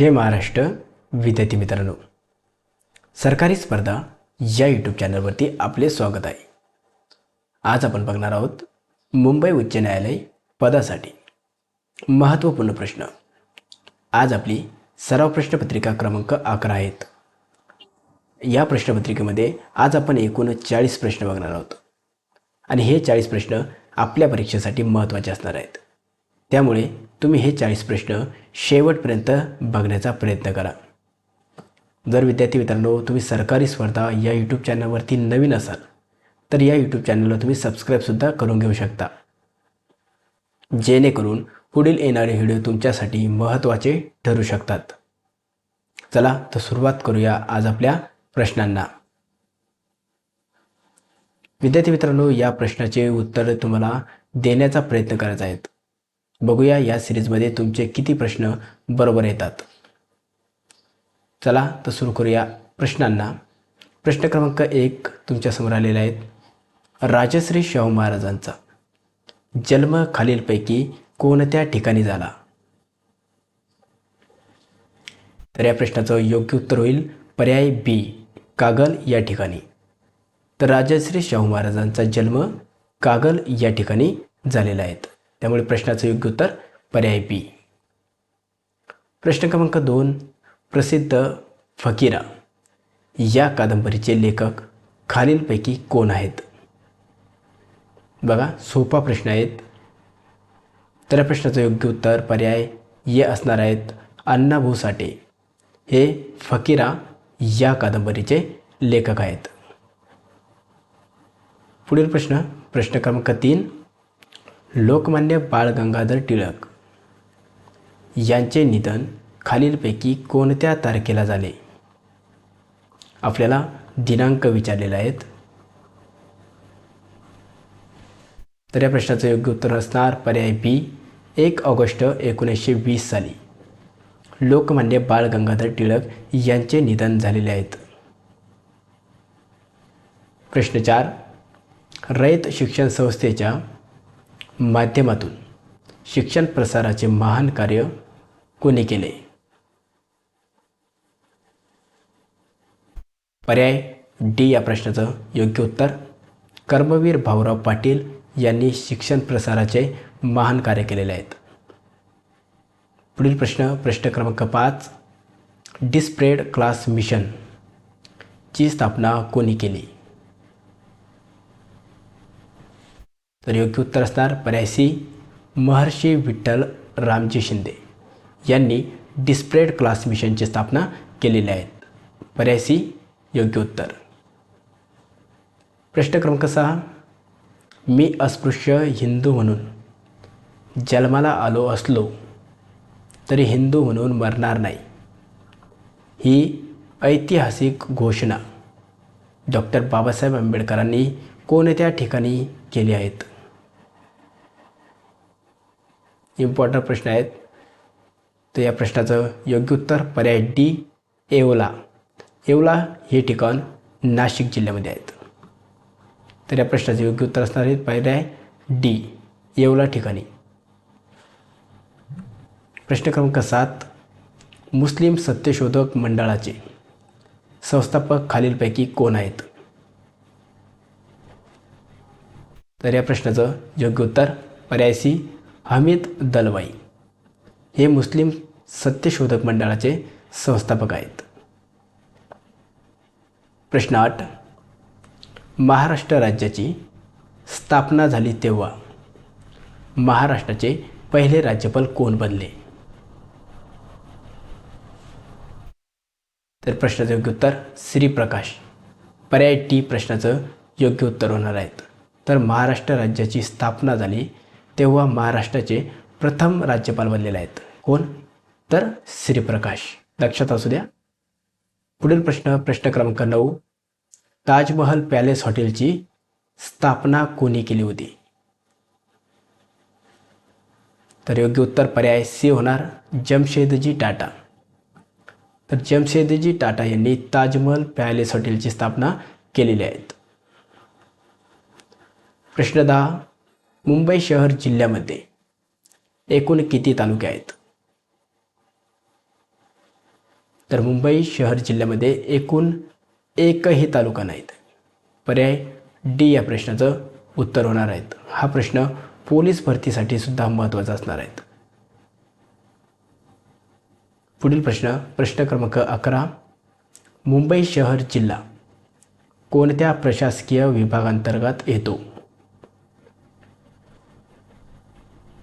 हे महाराष्ट्र विद्यार्थी मित्रांनो सरकारी स्पर्धा या यूट्यूब चॅनलवरती आपले स्वागत आहे. आज आपण बघणार आहोत मुंबई उच्च न्यायालय पदासाठी महत्त्वपूर्ण प्रश्न. आज आपली सराव प्रश्नपत्रिका क्रमांक अकरा आहेत. या प्रश्नपत्रिकेमध्ये आज आपण एकूण चाळीस प्रश्न बघणार आहोत. आणि हे चाळीस प्रश्न आपल्या परीक्षेसाठी महत्त्वाचे असणार आहेत. त्यामुळे तुम्ही हे चाळीस प्रश्न शेवटपर्यंत बघण्याचा प्रयत्न करा. जर विद्यार्थी मित्रांनो तुम्ही सरकारी स्पर्धा या यूट्यूब चॅनलवरती नवीन असाल तर या यूट्यूब चॅनलला तुम्ही सबस्क्राईबसुद्धा करून घेऊ शकता. जेणेकरून पुढील येणारे व्हिडिओ तुमच्यासाठी महत्त्वाचे ठरू शकतात. चला तर सुरुवात करूया आज आपल्या प्रश्नांना. विद्यार्थी मित्रांनो या प्रश्नाचे उत्तर तुम्हाला देण्याचा प्रयत्न करायचा आहेत. बघूया या सिरीजमध्ये तुमचे किती प्रश्न बरोबर येतात. चला तर सुरू करूया प्रश्नांना. प्रश्न क्रमांक एक तुमच्यासमोर आलेला आहे. राजश्री शाहू महाराजांचा. जन्म खालीलपैकी कोणत्या ठिकाणी झाला? तर या प्रश्नाचं योग्य उत्तर होईल पर्याय बी कागल या ठिकाणी. तर राजश्री शाहू महाराजांचा जन्म कागल या ठिकाणी झालेला आहे. त्यामुळे प्रश्नाचं योग्य उत्तर पर्याय बी प्रश्न क्रमांक दोन प्रसिद्ध फकीरा. या कादंबरीचे लेखक खालीलपैकी कोण आहेत? बघा सोपा प्रश्न आहेत. तर या प्रश्नाचं योग्य उत्तर पर्याय ये असणार आहेत अण्णाभाऊ साठे. हे फकीरा या कादंबरीचे लेखक आहेत. पुढील प्रश्न प्रश्न क्रमांक तीन लोकमान्य बाळ गंगाधर टिळक यांचे निधन खालीलपैकी कोणत्या तारखेला झाले? आपल्याला दिनांक विचारलेला आहेत. तर या प्रश्नाचं योग्य उत्तर असणार पर्याय बी. एक ऑगस्ट एकोणीसशे वीस साली लोकमान्य बाळ गंगाधर टिळक यांचे निधन झालेले आहेत. प्रश्न चार. रयत शिक्षण संस्थेच्या माध्यमातून शिक्षण प्रसाराचे महान कार्य कोणी केले? पर्याय डी या प्रश्नाचं योग्य उत्तर. कर्मवीर भाऊराव पाटील यांनी शिक्षण प्रसाराचे महान कार्य केलेले आहेत. पुढील प्रश्न प्रश्न क्रमांक पाच. डिस्प्रेड क्लास मिशन ची स्थापना कोणी केली? तर योग्य उत्तर असणार पर्याय सी महर्षी विठ्ठल रामजी शिंदे यांनी डिस्प्रेड क्लास मिशनची स्थापना केलेली आहेत पर्याय सी योग्य उत्तर. प्रश्न क्रमांक सहा. मी अस्पृश्य हिंदू म्हणून जन्माला आलो असलो तरी हिंदू म्हणून मरणार नाही. ही ऐतिहासिक घोषणा डॉक्टर बाबासाहेब आंबेडकरांनी कोणत्या ठिकाणी केली आहेत? इम्पॉर्टंट प्रश्न आहेत. तर या प्रश्नाचं योग्य उत्तर पर्याय डी येवला. येवला हे ठिकाण नाशिक जिल्ह्यामध्ये आहेत. तर या प्रश्नाचे योग्य उत्तर असणार आहे पर्याय डी येवला ठिकाणी. प्रश्न क्रमांक सात मुस्लिम सत्यशोधक मंडळाचे संस्थापक खालीलपैकी कोण आहेत? तर या प्रश्नाचं योग्य उत्तर पर्याय सी हमीद दलवाई हे मुस्लिम सत्यशोधक मंडळाचे संस्थापक आहेत. प्रश्न आठ. महाराष्ट्र राज्याची स्थापना झाली तेव्हा महाराष्ट्राचे पहिले राज्यपाल कोण बनले? तर प्रश्नाचं योग्य उत्तर श्रीप्रकाश. पर्याय टी प्रश्नाचं योग्य उत्तर होणार आहेत. तर महाराष्ट्र राज्याची स्थापना झाली तेव्हा महाराष्ट्राचे प्रथम राज्यपाल बनलेले आहेत. कोण? तर श्रीप्रकाश. लक्षात असू द्या. पुढील प्रश्न प्रश्न क्रमांक नऊ. ताजमहल पॅलेस हॉटेलची स्थापना कोणी केली होती? तर योग्य उत्तर पर्याय सी होणार जमशेदजी टाटा. तर जमशेदजी टाटा यांनी ताजमहल पॅलेस हॉटेलची स्थापना केलेली आहेत. प्रश्न दहा. मुंबई शहर जिल्ह्यामध्ये एकूण किती तालुके आहेत? तर मुंबई शहर जिल्ह्यामध्ये एकूण एकही तालुका नाहीत. पर्याय डी या प्रश्नाचं उत्तर होणार आहेत. हा प्रश्न पोलीस भरतीसाठी सुद्धा महत्त्वाचा असणार आहेत. पुढील प्रश्न प्रश्न क्रमांक अकरा. मुंबई शहर जिल्हा कोणत्या प्रशासकीय विभागांतर्गत येतो?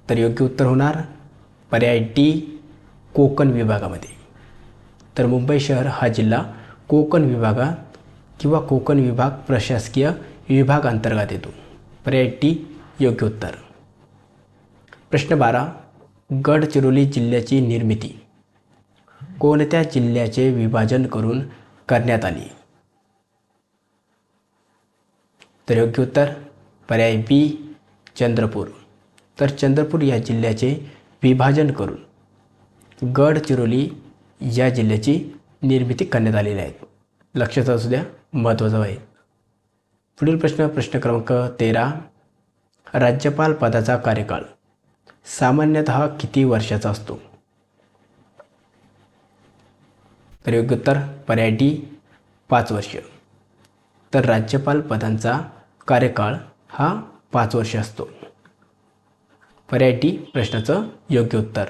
तर योग्य उत्तर होणार पर्याय डी कोकण विभागामध्ये. तर मुंबई शहर हा जिल्हा कोकण विभागात किंवा कोकण विभाग प्रशासकीय विभाग अंतर्गत येतो. पर्याय डी योग्य उत्तर. प्रश्न बारा गडचिरोली जिल्ह्याची निर्मिती. कोणत्या जिल्ह्याचे विभाजन करून करण्यात आली? तर योग्य उत्तर पर्याय बी चंद्रपूर. तर चंद्रपूर या जिल्ह्याचे विभाजन करून गडचिरोली या जिल्ह्याची निर्मिती करण्यात आलेली आहे. लक्षात असू द्या महत्त्वाचं आहे. पुढील प्रश्न प्रश्न क्रमांक तेरा. राज्यपाल पदाचा कार्यकाळ सामान्यतः किती वर्षाचा असतो? तर योग्य उत्तर पर्याय डी पाच वर्ष. तर राज्यपाल पदांचा कार्यकाळ हा पाच वर्ष असतो. पर्याय टी प्रश्नाचं योग्य उत्तर.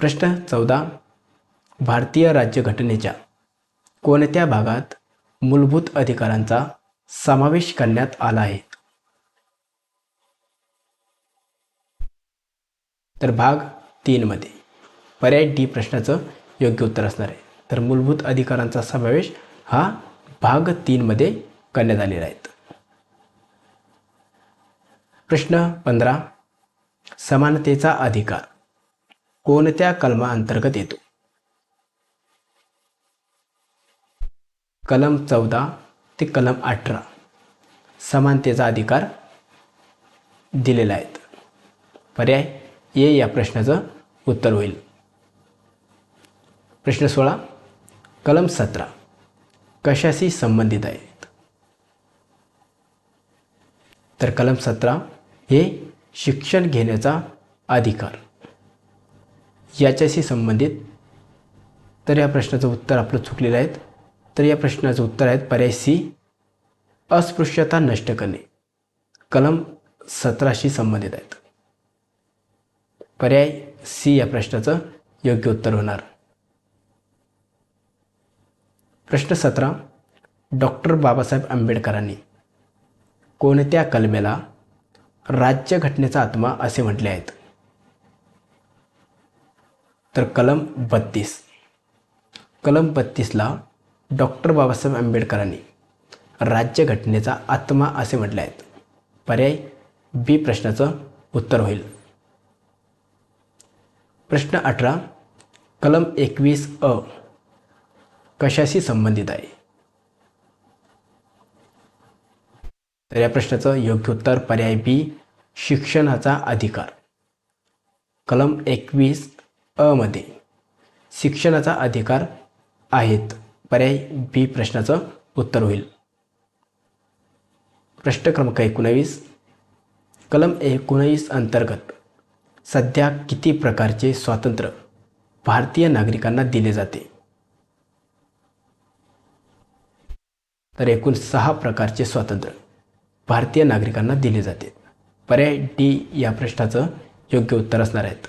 प्रश्न चौदा. भारतीय राज्यघटनेच्या कोणत्या भागात मूलभूत अधिकारांचा समावेश करण्यात आला आहे? तर भाग तीनमध्ये पर्याय डी प्रश्नाचं योग्य उत्तर असणार आहे. तर मूलभूत अधिकारांचा समावेश हा भाग तीनमध्ये करण्यात आलेला आहे. प्रश्न पंधरा. समानतेचा अधिकार. कोणत्या कलमाअंतर्गत येतो? कलम चौदा ते कलम अठरा. समानतेचा अधिकार दिलेला आहेत पर्याय ए या प्रश्नाचं उत्तर होईल. प्रश्न सोळा. कलम सतरा. कशाशी संबंधित आहेत तर कलम सतरा हे शिक्षण घेण्याचा अधिकार. याच्याशी संबंधित तर या प्रश्नाचं उत्तर आपलं चुकलेलं आहे तर या प्रश्नाचं उत्तर आहेत पर्याय सी अस्पृश्यता नष्ट करणे. कलम सतराशी संबंधित आहेत. पर्याय सी या प्रश्नाचं योग्य उत्तर होणार. प्रश्न सतरा. डॉक्टर बाबासाहेब आंबेडकरांनी कोणत्या कलमेला राज्यघटनेचा आत्मा असे म्हटले आहेत. तर कलम बत्तीस. कलम बत्तीसला डॉक्टर बाबासाहेब आंबेडकरांनी राज्यघटनेचा आत्मा असे म्हटले आहेत. पर्याय बी प्रश्नाचं उत्तर होईल. प्रश्न अठरा. कलम एकवीस अ कशाशी संबंधित आहे? तर या प्रश्नाचं योग्य उत्तर पर्याय बी शिक्षणाचा अधिकार. कलम एकवीस अ मध्ये शिक्षणाचा अधिकार आहेत. पर्याय बी प्रश्नाचं उत्तर होईल. प्रश्न क्रमांक एकोणावीस. कलम एकोणावीस अंतर्गत सध्या किती प्रकारचे स्वातंत्र्य भारतीय नागरिकांना दिले जाते? तर एकूण सहा प्रकारचे स्वातंत्र्य. भारतीय नागरिकांना दिले जाते. पर्याय डी या प्रश्नाचं योग्य उत्तर असणार आहेत.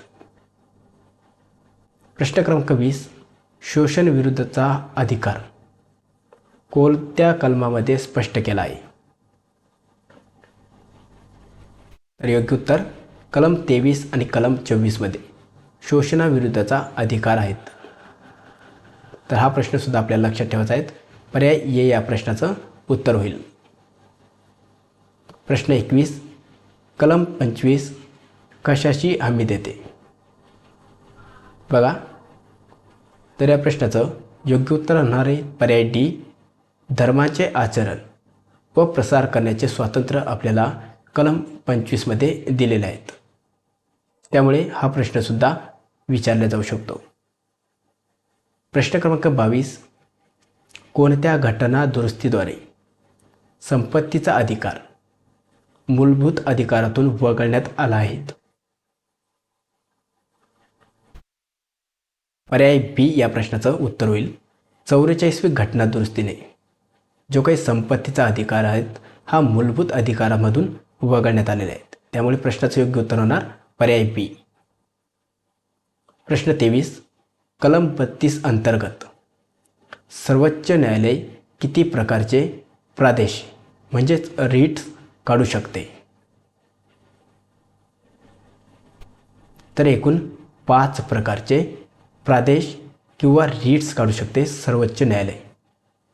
प्रश्न क्रमांक वीस शोषण विरुद्धचा अधिकार. कोणत्या कलमामध्ये स्पष्ट केला आहे? तर योग्य उत्तर कलम तेवीस आणि कलम चोवीसमध्ये शोषणाविरुद्धचा अधिकार आहेत. तर हा प्रश्नसुद्धा आपल्याला लक्षात ठेवायचा आहे. पर्याय ये या प्रश्नाचं उत्तर होईल. प्रश्न एकवीस कलम पंचवीस कशाची हमी देते? बघा. तर या प्रश्नाचं योग्य उत्तर असणारे पर्याय डी धर्माचे आचरण व प्रसार करण्याचे स्वातंत्र्य आपल्याला कलम पंचवीसमध्ये दिलेले आहेत. त्यामुळे हा प्रश्नसुद्धा विचारला जाऊ शकतो. प्रश्न क्रमांक बावीस कोणत्या घटना दुरुस्तीद्वारे संपत्तीचा अधिकार मूलभूत अधिकारातून वगळण्यात आला आहे. पर्याय बी या प्रश्नाचं उत्तर होईल. चौवेचाळीसवी घटना दुरुस्तीने. जो काही संपत्तीचा अधिकार आहेत हा मूलभूत अधिकारामधून वगळण्यात आलेला आहे त्यामुळे प्रश्नाचं योग्य उत्तर होणार पर्याय बी प्रश्न तेवीस. कलम बत्तीस अंतर्गत. सर्वोच्च न्यायालय किती प्रकारचे प्रादेश म्हणजेच रीट्स काढू शकते. तर एकूण पाच प्रकारचे प्रादेश किंवा रीट्स काढू शकते सर्वोच्च न्यायालय.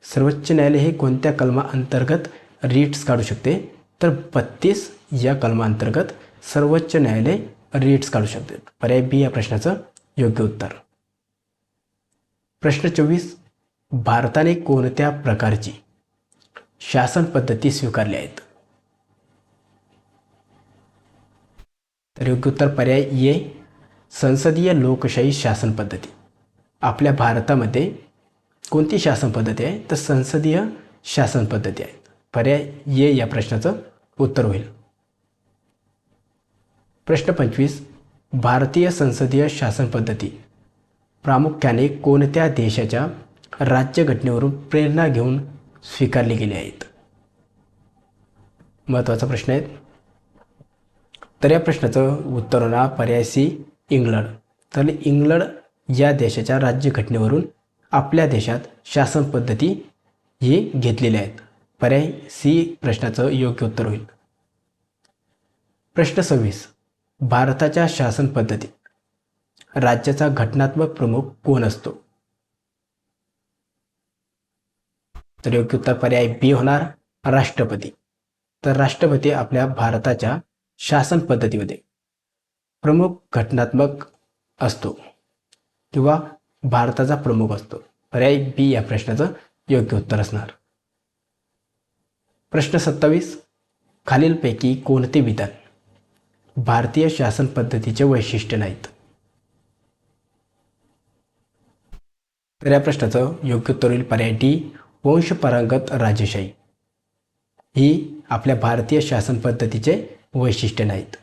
सर्वोच्च न्यायालय हे कोणत्या कलमाअंतर्गत रीट्स काढू शकते? तर बत्तीस या कलमाअंतर्गत सर्वोच्च न्यायालय रीट्स काढू शकते. पर्याय बी या प्रश्नाचं योग्य उत्तर. प्रश्न चोवीस भारताने कोणत्या प्रकारची शासन पद्धती स्वीकारल्या आहेत? तर योग्य उत्तर पर्याय ए संसदीय लोकशाही शासन पद्धती. आपल्या भारतामध्ये कोणती शासन पद्धती आहे? तर संसदीय शासन पद्धती आहे. पर्याय ए या प्रश्नाचं उत्तर होईल. प्रश्न पंचवीस भारतीय संसदीय शासन पद्धती. प्रामुख्याने कोणत्या देशाच्या राज्यघटनेवरून प्रेरणा घेऊन स्वीकारली गेली आहेत? महत्त्वाचा प्रश्न आहे. तर या प्रश्नाचं उत्तर होणार पर्याय सी इंग्लंड. तर इंग्लंड या देशाच्या राज्यघटनेवरून आपल्या देशात शासन पद्धती ही घेतलेल्या आहेत. पर्याय सी प्रश्नाचं योग्य उत्तर होईल. प्रश्न सव्वीस. भारताच्या शासन पद्धतीत राज्याचा घटनात्मक प्रमुख कोण असतो? तर योग्य उत्तर पर्याय बी होणार राष्ट्रपती. तर राष्ट्रपती आपल्या भारताच्या शासन पद्धतीमध्ये प्रमुख घटनात्मक असतो किंवा भारताचा प्रमुख असतो. पर्याय बी या प्रश्नाचं योग्य उत्तर असणार. प्रश्न सत्तावीस खालीलपैकी कोणते विधान भारतीय शासन पद्धतीचे वैशिष्ट्य नाहीत? तर या प्रश्नाचं योग्य उत्तर होईल पर्याय डी वंशपरांगत राजेशाही. ही आपल्या भारतीय शासन पद्धतीचे वैशिष्ट्य नाहीत.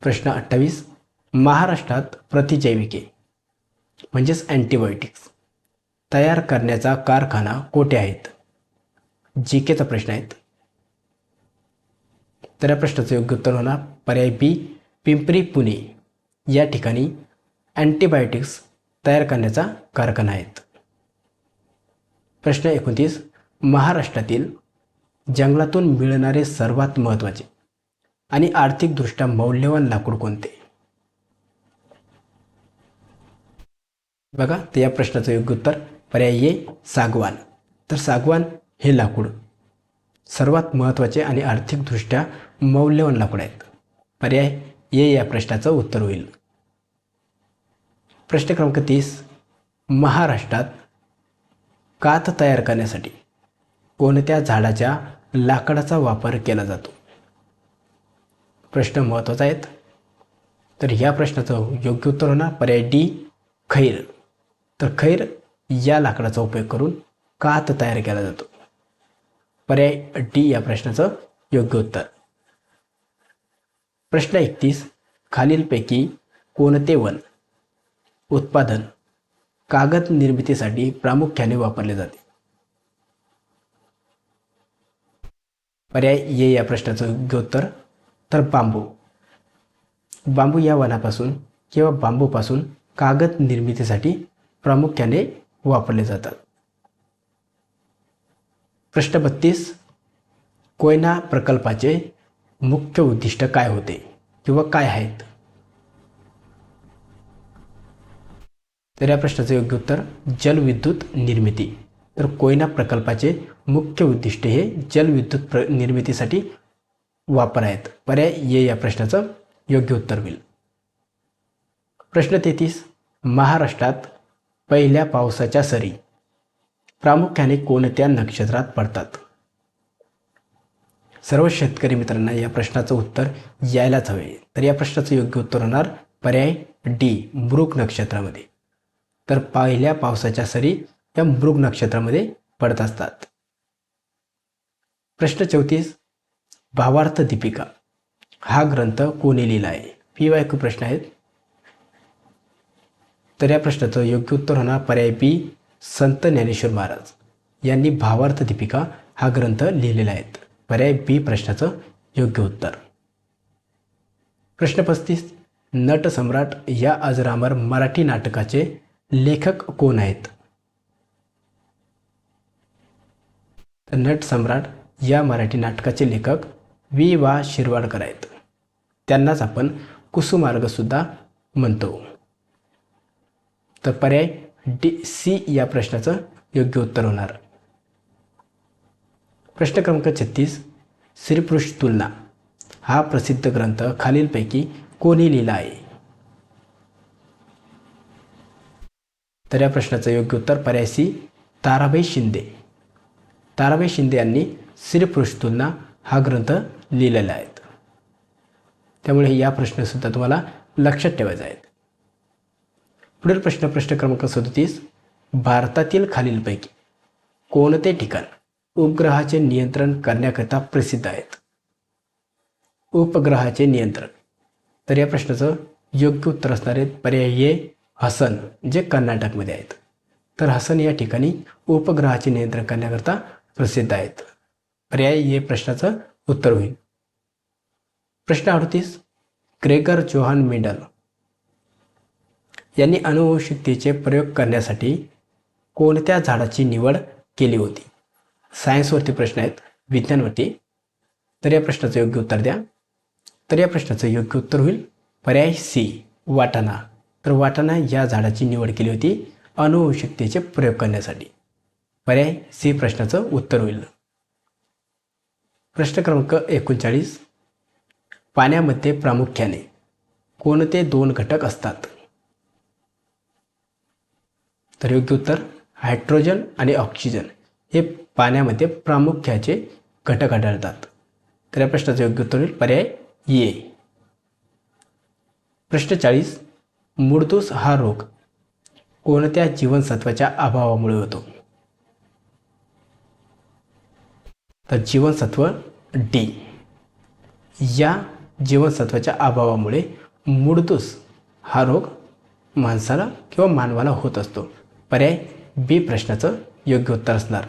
प्रश्न अठ्ठावीस. महाराष्ट्रात प्रतिजैविके म्हणजेच अँटीबायोटिक्स तयार करण्याचा कारखाना कोठे आहेत? जी केचा प्रश्न आहेत. तर या प्रश्नाचं योग्य उत्तर होणार पर्याय बी पिंपरी पुणे. या ठिकाणी अँटीबायोटिक्स तयार करण्याचा कारखाना आहेत. प्रश्न एकोणतीस. महाराष्ट्रातील जंगलातून मिळणारे सर्वात महत्त्वाचे आणि आर्थिकदृष्ट्या मौल्यवान लाकूड कोणते? बघा तर या प्रश्नाचं योग्य उत्तर पर्याय ए सागवान. तर सागवान हे लाकूड सर्वात महत्त्वाचे आणि आर्थिकदृष्ट्या मौल्यवान लाकूड आहेत. पर्याय ए या प्रश्नाचं उत्तर होईल. प्रश्न क्रमांक तीस महाराष्ट्रात कात तयार करण्यासाठी कोणत्या झाडाच्या लाकडाचा वापर केला जातो. प्रश्न महत्त्वाचा आहेत. तर ह्या प्रश्नाचं योग्य उत्तर होणार पर्याय डी खैर. तर खैर या लाकडाचा उपयोग करून कात तयार केला जातो. पर्याय डी या प्रश्नाचं योग्य उत्तर. प्रश्न एकतीस खालीलपैकी कोणते वन उत्पादन कागद निर्मितीसाठी प्रामुख्याने वापरले जाते? पर्याय ये या प्रश्नाचं योग्योत्तर तर बांबू. बांबू या वनापासून किंवा बांबूपासून कागद निर्मितीसाठी प्रामुख्याने वापरले जातात. प्रश्न बत्तीस. कोयना प्रकल्पाचे मुख्य उद्दिष्ट काय होते किंवा काय आहेत? तर या प्रश्नाचं योग्य उत्तर जलविद्युत निर्मिती. तर कोयना प्रकल्पाचे मुख्य उद्दिष्ट हे जलविद्युत प्र निर्मितीसाठी वापर आहेत पर्याय ये या प्रश्नाचं योग्य उत्तर होईल. प्रश्न तेहतीस. महाराष्ट्रात पहिल्या पावसाच्या सरी. प्रामुख्याने कोणत्या नक्षत्रात पडतात? सर्व शेतकरी मित्रांना या प्रश्नाचं उत्तर यायलाच हवे. तर या प्रश्नाचं योग्य उत्तर होणार पर्याय डी मृग नक्षत्रामध्ये. तर पहिल्या पावसाच्या सरी या मृग नक्षत्रामध्ये पडत असतात. प्रश्न चौतीस भावार्थ दीपिका. हा ग्रंथ कोणी लिहिला आहे? पी वाय प्रश्न आहेत. तर या प्रश्नाचं योग्य उत्तर होणार पर्याय बी संत ज्ञानेश्वर महाराज यांनी भावार्थ दीपिका हा ग्रंथ लिहिलेला आहे. पर्याय बी प्रश्नाचं योग्य उत्तर. प्रश्न पस्तीस नट सम्राट या अजरामर मराठी नाटकाचे लेखक कोण आहेत? नटसम्राट नट सम्राट या मराठी नाटकाचे लेखक वी वा. शिरवाडकर आहेत. त्यांनाच आपण कुसुमार्गसुद्धा म्हणतो. तर पर्याय डी सी या प्रश्नाचं योग्य उत्तर होणार. प्रश्न क्रमांक छत्तीस श्रीपुरुष तुलना. हा प्रसिद्ध ग्रंथ खालीलपैकी कोणी लिहिला आहे? तर या प्रश्नाचं योग्य उत्तर पर्याय सी ताराबाई शिंदे. ताराबाई शिंदे यांनी श्रीपुरुष हा ग्रंथ लिहिलेला आहे. त्यामुळे या प्रश्नसुद्धा तुम्हाला लक्षात ठेवायचा आहेत पुढील प्रश्न प्रश्न क्रमांक सदतीस. भारतातील खालीलपैकी कोणते ठिकाण उपग्रहाचे नियंत्रण करण्याकरिता प्रसिद्ध आहेत? उपग्रहाचे नियंत्रण. तर या प्रश्नाचं योग्य उत्तर असणार आहे पर्याय हसन जे कर्नाटकमध्ये आहेत. तर हसन या ठिकाणी उपग्रहाचे नियंत्रण करण्याकरता प्रसिद्ध आहेत. पर्याय हे प्रश्नाचं उत्तर होईल. प्रश्न अडतीस. ग्रेगर जोहान मेंडल यांनी अनुवंशिकतेचे प्रयोग करण्यासाठी कोणत्या झाडाची निवड केली होती? सायन्सवरती प्रश्न आहेत. विज्ञानवरती. तर या प्रश्नाचं योग्य उत्तर द्या. तर या प्रश्नाचं योग्य उत्तर होईल. पर्याय सी. वाटाणा. तर वाटाणा या झाडाची निवड केली होती अनुवंशिकतेचे प्रयोग करण्यासाठी. पर्याय सी प्रश्नाचं उत्तर होईल. प्रश्न क्रमांक एकोणचाळीस. पाण्यामध्ये प्रामुख्याने कोणते दोन घटक असतात? तर योग्य उत्तर हायड्रोजन आणि ऑक्सिजन हे पाण्यामध्ये प्रामुख्याचे घटक आढळतात. तर या प्रश्नाचं योग्य उत्तर होईल पर्याय ये प्रश्न चाळीस. मूळदोष हा रोग कोणत्या जीवनसत्वाच्या अभावामुळे होतो तर जीवनसत्व डी या जीवनसत्वाच्या अभावामुळे मुडतूस हा रोग माणसाला किंवा मानवाला होत असतो. पर्याय बी प्रश्नाचं योग्य उत्तर असणार.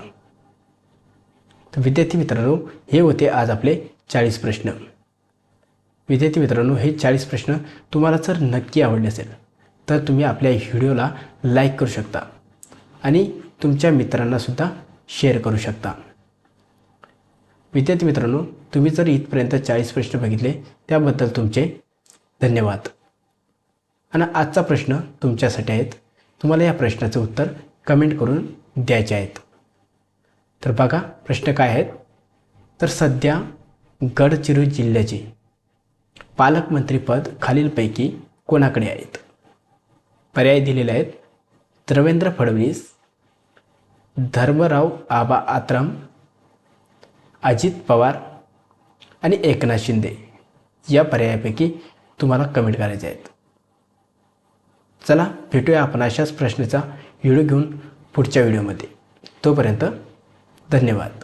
तर विद्यार्थी मित्रांनो हे होते आज आपले चाळीस प्रश्न. विद्यार्थी मित्रांनो हे चाळीस प्रश्न तुम्हाला जर नक्की आवडले असेल तर तुम्ही आपल्या व्हिडिओला लाईक करू शकता आणि तुमच्या मित्रांनासुद्धा शेअर करू शकता. विद्यार्थी मित्रांनो तुम्ही जर इथपर्यंत चाळीस प्रश्न बघितले त्याबद्दल तुमचे धन्यवाद. आणि आजचा प्रश्न तुमच्यासाठी आहेत. तुम्हाला या प्रश्नाचं उत्तर कमेंट करून द्यायचे आहेत. तर बघा प्रश्न काय आहेत? तर सध्या गडचिरोली जिल्ह्याचे पालकमंत्रीपद खालीलपैकी कोणाकडे आहेत? पर्याय दिलेले आहेत. देवेंद्र फडणवीस धर्मराव आबा आत्राम अजित पवार आणि एकनाथ शिंदे या पर्यायापैकी तुम्हाला कमेंट करायचे आहेत. चला भेटूया आपण अशाच प्रश्नाचा व्हिडिओ घेऊन पुढच्या व्हिडिओमध्ये. तोपर्यंत धन्यवाद.